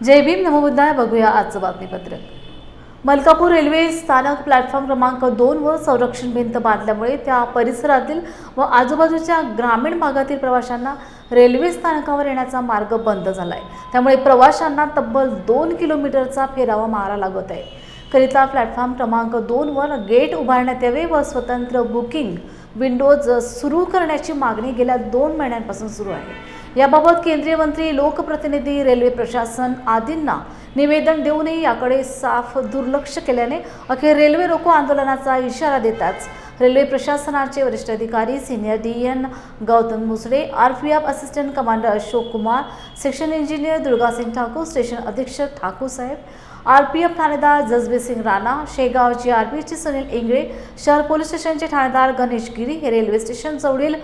जय भीम नमोबुद्धाय बघूया आजचं बातमीपत्र मलकापूर रेल्वे स्थानक प्लॅटफॉर्म क्रमांक दोन वर संरक्षण भिंत बांधल्यामुळे त्या परिसरातील व आजूबाजूच्या ग्रामीण भागातील प्रवाशांना रेल्वे स्थानकावर येण्याचा मार्ग बंद झाला आहे त्यामुळे प्रवाशांना तब्बल दोन किलोमीटरचा फेरावा मारा लागत आहे. करिता प्लॅटफॉर्म क्रमांक दोनवर गेट उभारण्यात यावे व स्वतंत्र बुकिंग विंडोज सुरू करण्याची मागणी गेल्या दोन महिन्यांपासून सुरू आहे. याबाबत केंद्रीय मंत्री लोकप्रतिनिधी रेल्वे प्रशासन आदींना निवेदन देऊनही याकडे साफ दुर्लक्ष केल्याने अखेर रेल्वे रोको आंदोलनाचा इशारा देताच रेल्वे प्रशासनाचे वरिष्ठ अधिकारी senior D N Gautam Musale R P F assistant commander Ashok Kumar section engineer Durgasingh Thakur station अधीक्षक Thakur saheb R P F ठाणेदार जसबीर सिंग राणा शेगावचे आर पी सुनील इंगळे शहर पोलीस स्टेशनचे ठाणेदार गणेश गिरी हे रेल्वे स्टेशन जवळील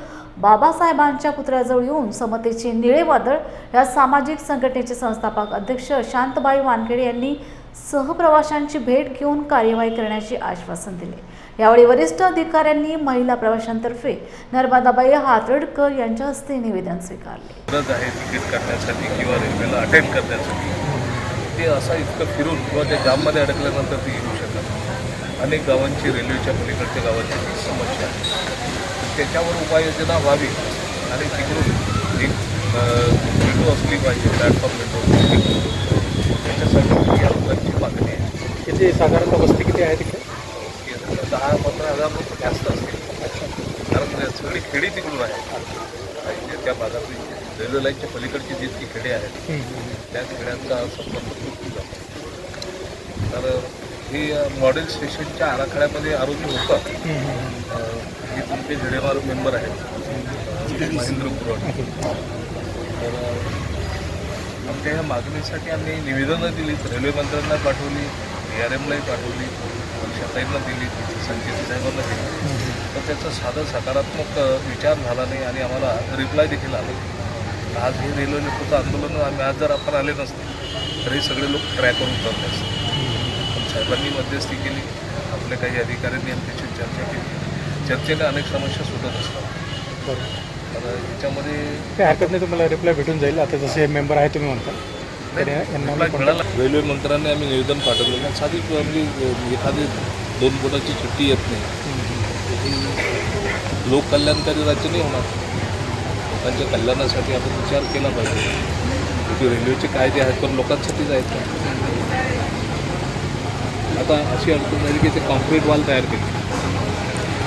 बाबासाहेबांच्या पुतळ्याजवळ येऊन समतेचे निळे वादळ या सामाजिक संघटनेचे संस्थापक अध्यक्ष शांतबाई वानखेडे यांनी सहप्रवाशांची भेट घेऊन कार्यवाही करण्याचे आश्वासन दिले. यावेळी वरिष्ठ अधिकाऱ्यांनी महिला प्रवाशांतर्फे नर्मदाबाई हातरडकर यांच्या हस्ते निवेदन स्वीकारले. आहे तिकीट करण्यासाठी किंवा रेल्वेला अटेंड करण्यासाठी. ते असा इतकं फिरून किंवा त्या जाममध्ये अडकल्यानंतर ते येऊ शकत अनेक गावांची रेल्वेच्या पलीकडच्या गावांची समस्या आहे. त्याच्यावर उपाययोजना व्हावी. आणि तिकडून एक विंडो असली पाहिजे प्लॅटफॉर्म विंडो त्याच्यासाठी या लोकांची मागणी आहे. किती साधारणतः वस्ती किती आहे तिकडे? दहा पंधरा हजार लोक जास्त असतील. कारण सगळी खेडी तिकडून आहे. त्या भागातली रेल्वे लाईनच्या पलीकडची जितकी खेडे आहेत त्या खेड्यांचा संपर्क तुटून जातो तर हे मॉडेल स्टेशनच्या आराखड्यामध्ये आरोग्य होतं. अं, हे तुमचे झेडेमार मेंबर आहेत. महेंद्र कुरड तर आमच्या ह्या मागणीसाठी आम्ही निवेदनं दिलीत. रेल्वे मंत्र्यांना पाठवली डी आर एमलाही पाठवली वर्षाताईंना दिली संकेत साहेबांना दिली. तर त्याचा साधा सकारात्मक विचार झाला नाही आणि आम्हाला रिप्लाय देखील आला आज हे रेल्वे लोकांचं आंदोलन आम्ही आज जर आपण आले नसते तर हे सगळे लोक ट्रॅकवर उतरले असते. पण साहेबांनी मध्यस्थी केली. आपल्या काही अधिकाऱ्यांनी आमच्याशी चर्चा केली. चर्चेने अनेक समस्या सुटत असतात. बरं तर याच्यामध्ये काही हरकत नाही तुम्हाला रिप्लाय भेटून जाईल. आता जसे हे मेंबर आहे तुम्ही म्हणता. तर या- यांना reply मी मिळाला. रेल्वे मंत्र्यांनी आम्ही निवेदन पाठवलं. साधी म्हणजे एखादी दोन बोटाची सुट्टी येत नाही. ही लोककल्याणकारी राज्य नाही होणार. लोकांच्या कल्याणासाठी आपण विचार केला पाहिजे. की रेल्वेचे कायदे आहेत पण लोकांसाठीच आहेत का आता अशी अडचण झाली की ते कॉन्क्रीट वॉल तयार केली.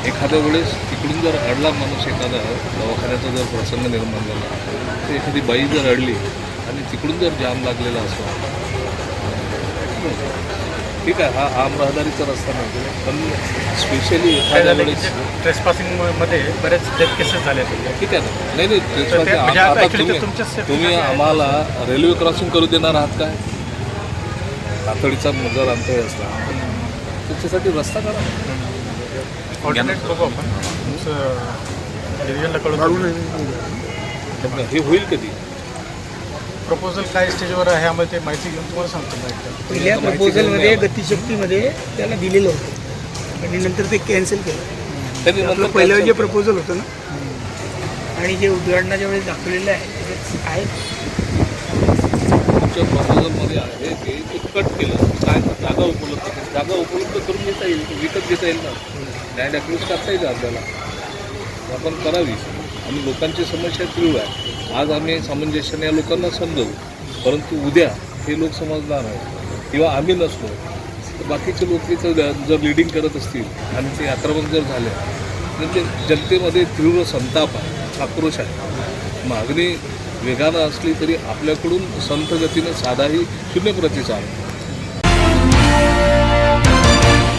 एखाद्या वेळेस तिकडून जर अडला माणूस एखादा दवाखान्याचा जर प्रसंग निर्माण झाला तर एखादी बाई जर अडली आणि तिकडून जर जाम लागलेला असला ठीक आहे हा आम रहदारीचा रस्ता नाही पण स्पेशली एखाद्या वेळेस ट्रेसपासिंगमध्ये बरेच डेथ केसेस झाले ठीक आहे ना? नाही नाही आता म्हणजे तुम्ही. आम्हाला रेल्वे क्रॉसिंग करू देणार आहात काय? तातडीचा जर अंतर असला. त्याच्यासाठी रस्ता करा. ऑर्डिनेट बघू आपण. डिव्हिजनला कळून हे होईल कधी? प्रपोजल काय स्टेजवर आहे आम्हाला ते माहिती घेऊन तुम्हाला सांगतो माहिती पहिल्या प्रपोजलमध्ये. गतिशक्तीमध्ये त्याला दिलेलं होतं. आणि नंतर ते कॅन्सल केलं. नंतर पहिलं जे. प्रपोजल होतं ना आणि जे उद्घाटनाच्या वेळेस दाखवलेलं आहे त्याच्यात आहे तुमच्या प्रपोजलमध्ये आहे ते ते कट केलं. काय जागा उपलब्ध केली. जागा उपलब्ध करून घेता येईल विकत घेता येईल ना. लँड ॲक्विज करता येईल आपल्याला. आपण करावी. आणि लोकांची समस्या तीव्र आहे. आज आम्ही सामंजस्याने या लोकांना समजवू. परंतु उद्या हे लोक समजणार नाही किंवा आम्ही नसलो तर बाकीचे लोक इथं जर लिडिंग करत असतील आणि ते आक्रमक जर झाले तर ते जनतेमध्ये तीव्र संताप आहे आक्रोश आहे. मागणी वेगानं असली तरी आपल्याकडून संथ गतीनं साधाही शून्य प्रतिसाद